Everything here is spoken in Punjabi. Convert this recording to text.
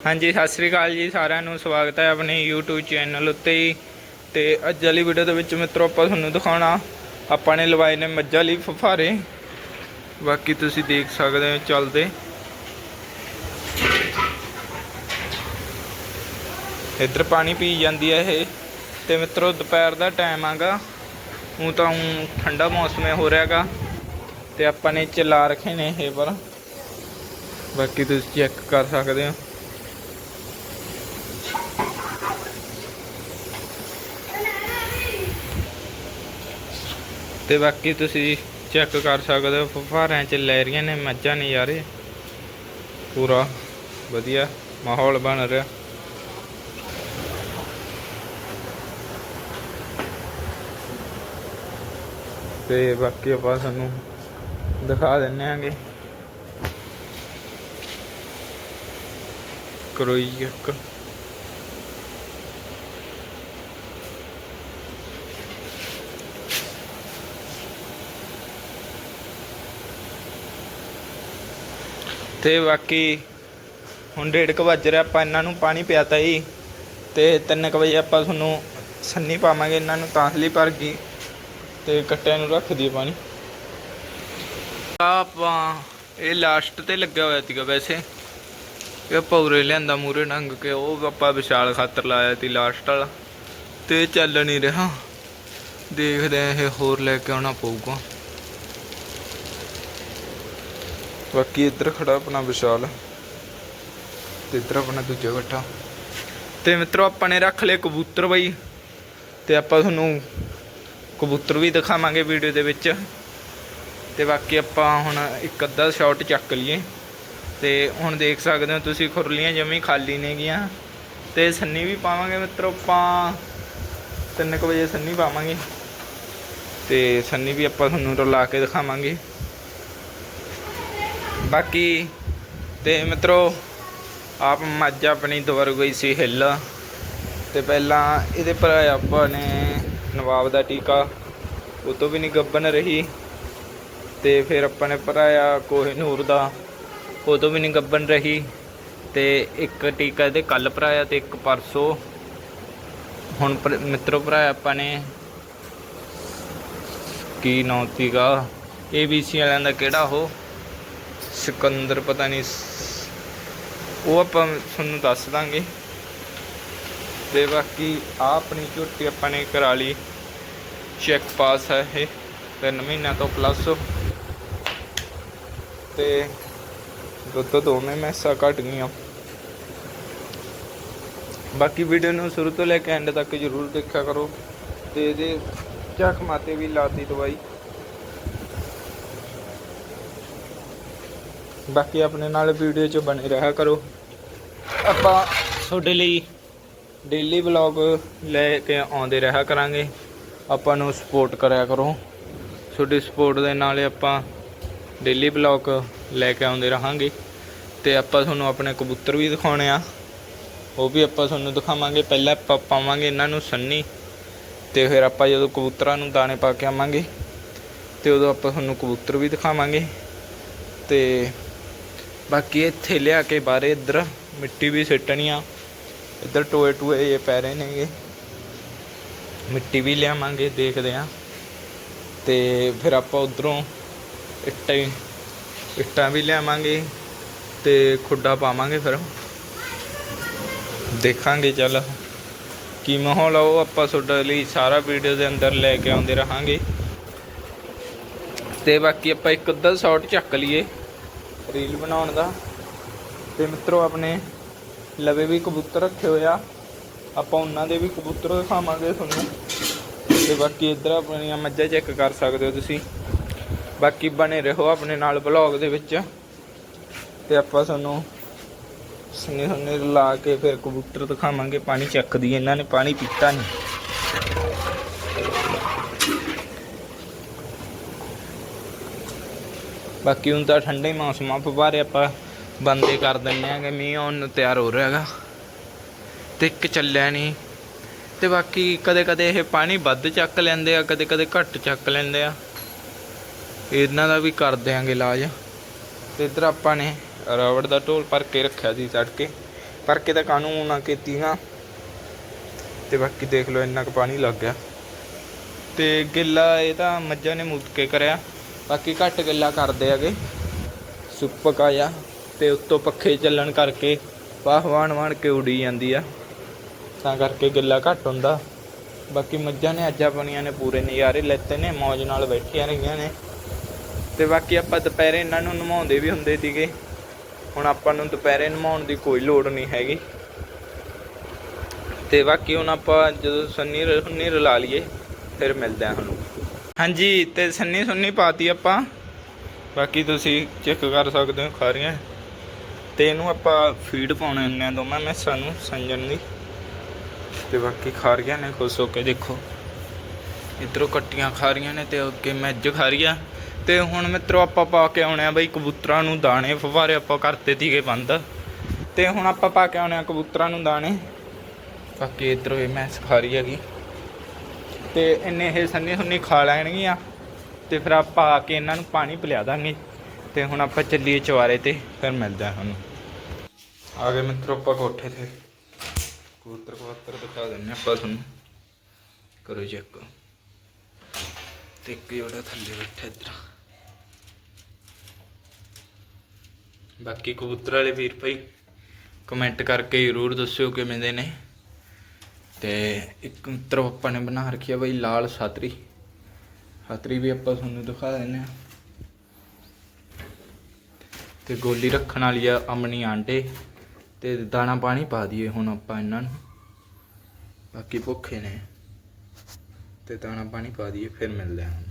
ਹਾਂਜੀ, ਸਤਿ ਸ੍ਰੀ ਅਕਾਲ ਜੀ, ਸਾਰਿਆਂ ਨੂੰ ਸਵਾਗਤ ਹੈ ਆਪਣੇ YouTube ਚੈਨਲ ਉੱਤੇ ਹੀ। ਤੇ ਅੱਜ ਵਾਲੀ ਵੀਡੀਓ ਦੇ ਵਿੱਚ ਮਿੱਤਰੋ, ਆਪਾਂ ਤੁਹਾਨੂੰ ਦਿਖਾਉਣਾ, ਆਪਾਂ ਨੇ ਲਵਾਏ ਨੇ ਮੱਝਾਂ ਲਈ ਫਫਾਰੇ। ਬਾਕੀ ਤੁਸੀਂ ਦੇਖ ਸਕਦੇ ਹੋ ਚੱਲਦੇ। ਇੱਧਰ ਪਾਣੀ ਪੀ ਜਾਂਦੀ ਹੈ ਇਹ। ਤੇ ਮਿੱਤਰੋ, ਦੁਪਹਿਰ ਦਾ ਟਾਈਮ ਆਗਾ। ਉਹ ਤਾਂ ਠੰਡਾ ਮੌਸਮ ਹੈ ਹੋ ਰਿਹਾਗਾ ਤੇ ਆਪਾਂ ਨੇ ਚਲਾ ਰੱਖੇ ਨੇ ਇਹ ਪਰ ਬਾਕੀ ਤੁਸੀਂ ਚੈੱਕ ਕਰ ਸਕਦੇ ਹੋ। ਤੇ ਬਾਕੀ ਤੁਸੀਂ ਚੈੱਕ ਕਰ ਸਕਦੇ ਹੋ, ਫੁਫਾਰਿਆਂ ਚ ਲੈ ਰਹੀਆਂ ਨੇ, ਮੱਝਾਂ ਨਜ਼ਾਰੇ ਪੂਰਾ ਵਧੀਆ ਮਾਹੌਲ ਬਣ ਰਿਹਾ। ਤੇ ਬਾਕੀ ਆਪਾਂ ਤੁਹਾਨੂੰ ਦਿਖਾ ਦਿੰਨੇ ਆਂਗੇ ਕਰੋਈ ਇੱਕ। ਤੇ ਬਾਕੀ ਹੁਣ ਡੇਢ ਕੁ ਵੱਜ ਰਿਹਾ, ਆਪਾਂ ਇਹਨਾਂ ਨੂੰ ਪਾਣੀ ਪਿਆਤਾ ਜੀ। ਤੇ 3 ਕੁ ਵਜੇ ਆਪਾਂ ਤੁਹਾਨੂੰ ਸੰਨੀ ਪਾਵਾਂਗੇ ਇਹਨਾਂ ਨੂੰ ਤਾਂਸਲੀ ਭਰ ਗਈ ਤੇ ਕੱਟਿਆਂ ਨੂੰ ਰੱਖ ਦਈਏ ਪਾਣੀ। ਆਪਾਂ ਇਹ ਲਾਸਟ ਤੇ ਲੱਗਿਆ ਹੋਇਆ ਸੀਗਾ ਵੈਸੇ। ਇਹ ਪੌਰੇ ਲਿਆਂਦਾ ਮੂਰੇ ਨੰਗ ਕੇ, ਉਹ ਆਪਾਂ ਵਿਸ਼ਾਲ ਖਾਤਰ ਲਾਇਆ ਸੀ ਲਾਸਟ ਵਾਲਾ। ਤੇ ਚੱਲ ਨਹੀਂ ਰਿਹਾ। ਦੇਖਦੇ ਆ ਇਹ ਹੋਰ ਲੈ ਕੇ ਆਉਣਾ ਪਊਗਾ। ਬਾਕੀ ਇੱਧਰ ਖੜਾ ਆਪਣਾ ਵਿਸ਼ਾਲ। ਤੇ ਇੱਧਰ ਆਪਣਾ ਦੂਜਾ ਇਕੱਠਾ ਤੇ ਮਿੱਤਰੋ, ਆਪਾਂ ਨੇ ਰੱਖ ਲਏ ਕਬੂਤਰ ਬਈ। ਤੇ ਆਪਾਂ ਤੁਹਾਨੂੰ ਕਬੂਤਰ ਵੀ ਦਿਖਾਵਾਂਗੇ ਵੀਡੀਓ ਦੇ ਵਿੱਚ। ਤੇ ਬਾਕੀ ਆਪਾਂ ਹੁਣ ਇੱਕ ਅੱਧਾ ਸ਼ਾਟ ਚੱਕ ਲਈਏ। ਤੇ ਹੁਣ ਦੇਖ ਸਕਦੇ ਹੋ ਤੁਸੀਂ, ਖੁਰਲੀਆਂ ਜਮੀ ਖਾਲੀ ਨੇਗੀਆਂ ਤੇ ਸੰਨੀ ਵੀ ਪਾਵਾਂਗੇ ਮਿੱਤਰੋ, ਆਪਾਂ 3 ਵਜੇ ਸੰਨੀ ਪਾਵਾਂਗੇ। ਤੇ ਸੰਨੀ ਵੀ ਆਪਾਂ ਤੁਹਾਨੂੰ ਰਲਾ ਕੇ ਦਿਖਾਵਾਂਗੇ। ਬਾਕੀ ਤੇ ਮਿੱਤਰੋ, ਆਪ ਮੱਝ ਆਪਣੀ ਦੁਆਰ ਗਈ ਸੀ ਹਿੱਲ। ਤੇ ਪਹਿਲਾਂ ਇਹਦੇ ਪਰ ਆਪਾਂ ਨੇ ਨਵਾਬ ਦਾ ਟੀਕਾ, ਉਹ ਤੋਂ ਵੀ ਨਹੀਂ ਗੱਬਨ ਰਹੀ। ਤੇ ਫਿਰ ਆਪਾਂ ਨੇ ਭਰਾਇਆ ਕੋਹਿਨੂਰ ਦਾ, ਉਹ ਤੋਂ ਵੀ ਨਹੀਂ ਗੱਬਨ ਰਹੀ। ਤੇ ਇੱਕ ਟੀਕਾ ਇਹਦੇ ਕੱਲ ਭਰਾਇਆ ਤੇ ਇੱਕ ਪਰਸੋਂ। ਹੁਣ ਪਰ- ਮਿੱਤਰੋ ਭਰਾਇਆ ਆਪਾਂ ਨੇ ਕੀ ਨੌ ਸੀਗਾ? ABC ਵਾਲਿਆਂ ਦਾ ਕਿਹੜਾ ਉਹ? ਸਿਕੰਦਰ, ਪਤਾ ਨਹੀਂ ਉਹ ਆਪਾਂ ਤੁਹਾਨੂੰ ਦੱਸ ਦਾਂਗੇ। ਤੇ ਬਾਕੀ ਆ ਆਪਣੀ ਝੋਟੀ ਆਪਾਂ ਨੇ ਕਰਾ ਲਈ। ਚੈੱਕ ਪਾਸ ਹੈ ਇਹ, ਤਿੰਨ ਮਹੀਨਿਆਂ ਤੋਂ ਪਲੱਸ ਤੇ ਦੁੱਧ ਦੋਵੇਂ ਮੈਸਾਂ ਘਟ ਗਈਆਂ। ਬਾਕੀ ਵੀਡੀਓ ਨੂੰ ਸ਼ੁਰੂ ਤੋਂ ਲੈ ਕੇ ਐਂਡ ਤੱਕ ਜਰੂਰ ਦੇਖਿਆ ਕਰੋ। ਤੇ ਇਹਦੇ ਚੱਕ ਮਾਤੇ ਵੀ ਲਾਤੀ ਦਵਾਈ। ਬਾਕੀ ਆਪਣੇ ਨਾਲ ਵੀਡੀਓ 'ਚ ਬਣੇ ਰਿਹਾ ਕਰੋ। ਆਪਾਂ ਤੁਹਾਡੇ ਲਈ ਡੇਲੀ ਵਲੌਗ ਲੈ ਕੇ ਆਉਂਦੇ ਰਿਹਾ ਕਰਾਂਗੇ। ਆਪਾਂ ਨੂੰ ਸਪੋਰਟ ਕਰਿਆ ਕਰੋ। ਤੁਹਾਡੀ ਸਪੋਰਟ ਦੇ ਨਾਲ ਆਪਾਂ ਡੇਲੀ ਵਲੌਗ ਲੈ ਕੇ ਆਉਂਦੇ ਰਹਾਂਗੇ। ਤੇ ਆਪਾਂ ਤੁਹਾਨੂੰ ਆਪਣੇ ਕਬੂਤਰ ਵੀ ਦਿਖਾਉਣੇ ਆ। ਉਹ ਵੀ ਆਪਾਂ ਤੁਹਾਨੂੰ ਦਿਖਾਵਾਂਗੇ। ਪਹਿਲਾਂ ਆਪਾਂ ਪਾਵਾਂਗੇ ਇਹਨਾਂ ਨੂੰ ਸੰਨੀ। ਤੇ ਫਿਰ ਆਪਾਂ ਜਦੋਂ ਕਬੂਤਰਾਂ ਨੂੰ ਦਾਣੇ ਪਾ ਕੇ ਆਵਾਂਗੇ ਤੇ ਉਦੋਂ ਆਪਾਂ ਤੁਹਾਨੂੰ ਕਬੂਤਰ ਵੀ ਦਿਖਾਵਾਂਗੇ। ਤੇ ਬਾਕੀ ਇੱਥੇ ਲਿਆ ਕੇ ਬਾਹਰੇ ਇੱਧਰ, ਮਿੱਟੀ ਵੀ ਸਿੱਟਣੀ ਆ। ਇੱਧਰ ਟੋਏ ਟੋਏ ਇਹ ਪੈ ਰਹੇ ਨੇਗੇ। ਮਿੱਟੀ ਵੀ ਲਿਆਵਾਂਗੇ, ਦੇਖਦੇ ਆ। ਤੇ ਫਿਰ ਆਪਾਂ ਉਧਰੋਂ ਇੱਟਾਂ ਇੱਟਾਂ ਵੀ ਲਿਆਵਾਂਗੇ ਤੇ ਖੁੱਡਾ ਪਾਵਾਂਗੇ ਫਿਰ। ਦੇਖਾਂਗੇ ਚੱਲ ਕੀ ਮਾਹੌਲ ਆ, ਉਹ ਆਪਾਂ ਤੁਹਾਡੇ ਲਈ ਸਾਰਾ ਵੀਡੀਓ ਦੇ ਅੰਦਰ ਲੈ ਕੇ ਆਉਂਦੇ ਰਹਾਂਗੇ। ਤੇ ਬਾਕੀ ਆਪਾਂ ਇੱਕ ਅੱਧਾ ਸ਼ਾਟ ਚੱਕ ਲਈਏ। ਰੀਲ ਬਣਾਉਣ ਦਾ। ਤੇ ਮਿੱਤਰੋ, ਆਪਣੇ ਲਵੇ ਵੀ ਕਬੂਤਰ ਰੱਖੇ ਹੋਏ ਆ। ਆਪਾਂ ਉਹਨਾਂ ਦੇ ਵੀ ਕਬੂਤਰ ਦਿਖਾਵਾਂਗੇ ਤੁਹਾਨੂੰ। ਤੇ ਬਾਕੀ ਇੱਧਰ ਆਪਣੀਆਂ ਮੱਝਾਂ ਚੈੱਕ ਕਰ ਸਕਦੇ ਹੋ ਤੁਸੀਂ। ਬਾਕੀ ਬਣੇ ਰਹੋ ਆਪਣੇ ਨਾਲ ਬਲੌਗ ਦੇ ਵਿੱਚ। ਤੇ ਆਪਾਂ ਤੁਹਾਨੂੰ ਸਨੇ ਸਨੇ ਲਾ ਕੇ ਫਿਰ ਕਬੂਤਰ ਦਿਖਾਵਾਂਗੇ। ਪਾਣੀ ਚੱਕਦੀ ਇਹਨਾਂ ਨੇ ਪਾਣੀ ਪੀਤਾ ਨਹੀਂ। ਬਾਕੀ ਹੁਣ ਤਾਂ ਠੰਡੇ ਮੌਸਮ ਆ ਫਵਾਰੇ ਆਪਾਂ ਬੰਦੇ ਕਰ ਦਿੰਨੇ ਕਿ ਮੀਂਹ ਆਉਣ ਨੂੰ ਤਿਆਰ ਹੋ ਰਿਹਾ ਹੈਗਾ। ਤੇ ਇੱਕ ਚੱਲਿਆ ਨਹੀਂ। ਤੇ ਬਾਕੀ ਕਦੇ ਕਦੇ ਇਹ ਪਾਣੀ ਵੱਧ ਚੱਕ ਲੈਂਦੇ ਆ ਕਦੇ ਕਦੇ ਘੱਟ ਚੱਕ ਲੈਂਦੇ ਆ। ਇਹਨਾਂ ਦਾ ਵੀ ਕਰ ਦਿਆਂਗੇ ਇਲਾਜ। ਤੇ ਇਧਰ ਆਪਾਂ ਨੇ ਰਬੜ ਦਾ ਢੋਲ ਭਰ ਕੇ ਰੱਖਿਆ ਸੀ ਛੱਡ ਕੇ। ਪਰ ਕਿਤੇ ਕਾਨੂੰਨ ਨਾ ਕੀਤੀ ਨਾ। ਤੇ ਬਾਕੀ ਦੇਖ ਲਓ, ਇੰਨਾ ਕੁ ਪਾਣੀ ਲੱਗ ਗਿਆ। ਤੇ ਗਿੱਲਾ ਇਹ ਤਾਂ ਮੱਝਾਂ ਨੇ ਮੁੱਕ ਕੇ ਕਰਿਆ। ਬਾਕੀ ਘੱਟ ਗੱਲਾਂ ਕਰਦੇ ਹੈਗੇ ਸੁੱਪਕ ਜਾ ਤੇ ਉੱਤੋਂ ਪੱਖੇ ਚੱਲਣ ਕਰਕੇ ਵਾਹ ਵਾਣ ਵਾਣ ਕੇ ਉਡੀ ਜਾਂਦੀ ਆ। ਤਾਂ ਕਰਕੇ ਗਿੱਲਾ ਘੱਟ ਹੁੰਦਾ। ਬਾਕੀ ਮੱਝਾਂ ਨੇ ਅੱਜ ਆਪਣੀਆਂ ਨੇ ਪੂਰੇ ਨਜ਼ਾਰੇ ਲੈਤੇ ਨੇ ਮौज ਨਾਲ ਬੈਠੀਆਂ ਰਹੀਆਂ ਨੇ। ਤੇ ਬਾਕੀ ਆਪਾਂ ਦੁਪਹਿਰੇ ਇਹਨਾਂ ਨੂੰ ਨਮਾਉਂਦੇ ਵੀ ਹੁੰਦੇ ਸੀਗੇ। ਹੁਣ ਆਪਾਂ ਨੂੰ ਦੁਪਹਿਰੇ ਨਮਾਉਣ ਦੀ ਕੋਈ ਲੋੜ ਨਹੀਂ ਹੈਗੀ। ਤੇ ਬਾਕੀ ਹੁਣ ਆਪਾਂ ਜਦੋਂ ਸੰਨੀ ਸੰਨੀ ਰਲਾ ਲਈਏ, ਫਿਰ ਮਿਲਦੇ ਆ ਹੁਣ ਹਾਂਜੀ, ਤੇ ਸੰਨੀ ਸੁੰਨੀ ਪਾਤੀ ਆਪਾਂ। ਬਾਕੀ ਤੁਸੀਂ ਚੈੱਕ ਕਰ ਸਕਦੇ ਹੋ ਖਾ ਰਹੀਆਂ ਤੇ ਇਹਨੂੰ ਆਪਾਂ ਫੀਡ ਪਾਉਣੇ ਹੁੰਦੇ ਆ ਦੋਵਾਂ ਮੈਸਾਂ ਨੂੰ ਸੰਜਣ ਦੀ। ਤੇ ਬਾਕੀ ਖਾ ਰਹੀਆਂ ਨੇ, ਖੁਸ਼ ਹੋ ਕੇ ਦੇਖੋ। ਇਧਰੋਂ ਕੱਟੀਆਂ ਖਾ ਰਹੀਆਂ ਨੇ ਤੇ ਅੱਗੇ ਮੈਜ਼ ਖਾ ਰਹੀ ਆ। ਤੇ ਹੁਣ ਮਿੱਤਰੋ ਆਪਾਂ ਪਾ ਕੇ ਆਉਣੇ ਆ ਬਈ ਕਬੂਤਰਾਂ ਨੂੰ ਦਾਣੇ। ਫਵਾਰੇ ਆਪਾਂ ਕਰਤੇ ਸੀਗੇ ਬੰਦ। ਤੇ ਹੁਣ ਆਪਾਂ ਪਾ ਕੇ ਆਉਣੇ ਆ ਕਬੂਤਰਾਂ ਨੂੰ ਦਾਣੇ। ਬਾਕੀ ਇਧਰੋਂ ਇਹ ਮੈਸ ਖਾ ਰਹੀ ਹੈਗੀ। ਤੇ ਇੰਨੇ ਇਹ ਸੰਨੀ ਸੁੰਨੀ ਖਾ ਲੈਣਗੀਆਂ। ਤੇ ਫਿਰ ਆਪਾਂ ਆ ਕੇ ਇਹਨਾਂ ਨੂੰ ਪਾਣੀ ਪਿਲਾ ਦਾਂਗੇ। ਤੇ ਹੁਣ ਆਪਾਂ ਚੱਲੀਏ ਚਵਾਰੇ ਤੇ, ਫਿਰ ਮਿਲਦਾ ਆ ਤੁਹਾਨੂੰ। ਆ ਗਏ ਮਿੱਤਰੋ ਆਪਾਂ ਕੋਠੇ ਤੇ। ਕਬੂਤਰ ਕਬੂਤਰ ਦਿਖਾ ਦਿੰਨੇ ਆਪਾਂ ਤੁਹਾਨੂੰ। ਕਰੋ ਚੈੱਕ ਤੇ ਇੱਕ ਜਿਹੜਾ ਥੱਲੇ ਬੈਠਾ ਇੱਧਰ। ਬਾਕੀ ਕਬੂਤਰ ਵਾਲੇ ਵੀਰ ਭਾਈ ਕਮੈਂਟ ਕਰਕੇ ਜ਼ਰੂਰ ਦੱਸਿਓ ਕਿਵੇਂ ਦੇ ਨੇ। ਤੇ ਇੱਕ ਮਿੱਤਰ ਆਪਾਂ ਨੇ ਬਣਾ ਰੱਖੀ ਆ ਬਈ ਲਾਲ ਸਾਤਰੀ ਸਾਤਰੀ ਵੀ ਆਪਾਂ ਤੁਹਾਨੂੰ ਦਿਖਾ ਦਿੰਨੇ ਆ ਤੇ ਗੋਲੀ ਰੱਖਣ ਵਾਲੀ ਆ ਅਮਨੀ ਆਂਡੇ। ਤੇ ਦਾਣਾ ਪਾਣੀ ਪਾ ਦਈਏ ਹੁਣ ਆਪਾਂ ਇਹਨਾਂ ਨੂੰ। ਬਾਕੀ ਭੁੱਖੇ ਨੇ। ਤੇ ਦਾਣਾ ਪਾਣੀ ਪਾ ਦਈਏ, ਫਿਰ ਮਿਲਦੇ ਹਾਂ